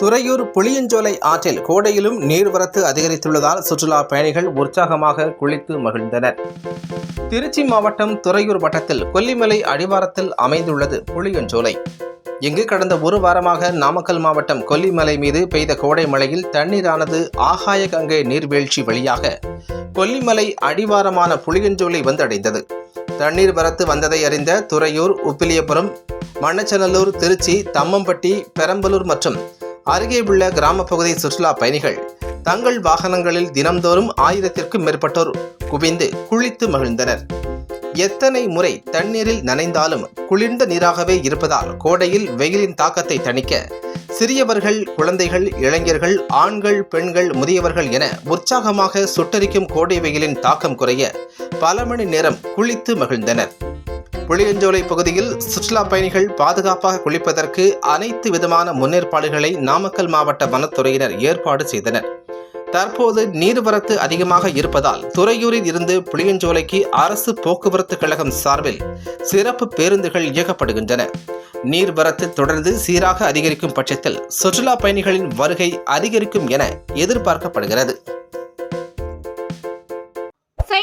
துறையூர் புளியஞ்சோலை ஆற்றில் கோடையிலும் நீர்வரத்து அதிகரித்துள்ளதால் சுற்றுலா பயணிகள் உற்சாகமாக குளித்து மகிழ்ந்தனர். திருச்சி மாவட்டம் துறையூர் வட்டத்தில் கொல்லிமலை அடிவாரத்தில் அமைந்துள்ளது புளியஞ்சோலை. இங்கு கடந்த ஒரு வாரமாக நாமக்கல் மாவட்டம் கொல்லிமலை மீது பெய்த கோடை மழையில் தண்ணீரானது ஆகாய கங்கை நீர்வீழ்ச்சி வழியாக கொல்லிமலை அடிவாரமான புளியஞ்சோலை வந்தடைந்தது. தண்ணீர் வரத்து வந்ததை அறிந்த துறையூர் உப்பிலியபுரம் மண்ணச்சநல்லூர் திருச்சி தம்மம்பட்டி பெரம்பலூர் மற்றும் அருகே உள்ள கிராம பகுதி சுற்றுலா பயணிகள் தங்கள் வாகனங்களில் தினம்தோறும் ஆயிரத்திற்கும் மேற்பட்டோர் குவிந்து குளித்து மகிழ்ந்தனர். எத்தனை முறை தண்ணீரில் நனைந்தாலும் குளிர்ந்த நீராகவே இருப்பதால் கோடையில் வெயிலின் தாக்கத்தை தணிக்க சிறியவர்கள் குழந்தைகள் இளைஞர்கள் ஆண்கள் பெண்கள் முதியவர்கள் என உற்சாகமாக சுட்டரிக்கும் கோடை வெயிலின் தாக்கம் குறைய பல மணி நேரம் குளித்து மகிழ்ந்தனர். புளியஞ்சோலை பகுதியில் சுற்றுலா பயணிகள் பாதுகாப்பாக குளிப்பதற்கு அனைத்து விதமான முன்னேற்பாடுகளை நாமக்கல் மாவட்ட வனத்துறையினர் ஏற்பாடு செய்தனர். தற்போது நீர்வரத்து அதிகமாக இருப்பதால் துறையூரில் இருந்து புளியஞ்சோலைக்கு அரசு போக்குவரத்து கழகம் சார்பில் சிறப்பு பேருந்துகள் இயக்கப்படுகின்றன. நீர்வரத்து தொடர்ந்து சீராக அதிகரிக்கும் பட்சத்தில் சுற்றுலா பயணிகளின் வருகை அதிகரிக்கும் என எதிர்பார்க்கப்படுகிறது.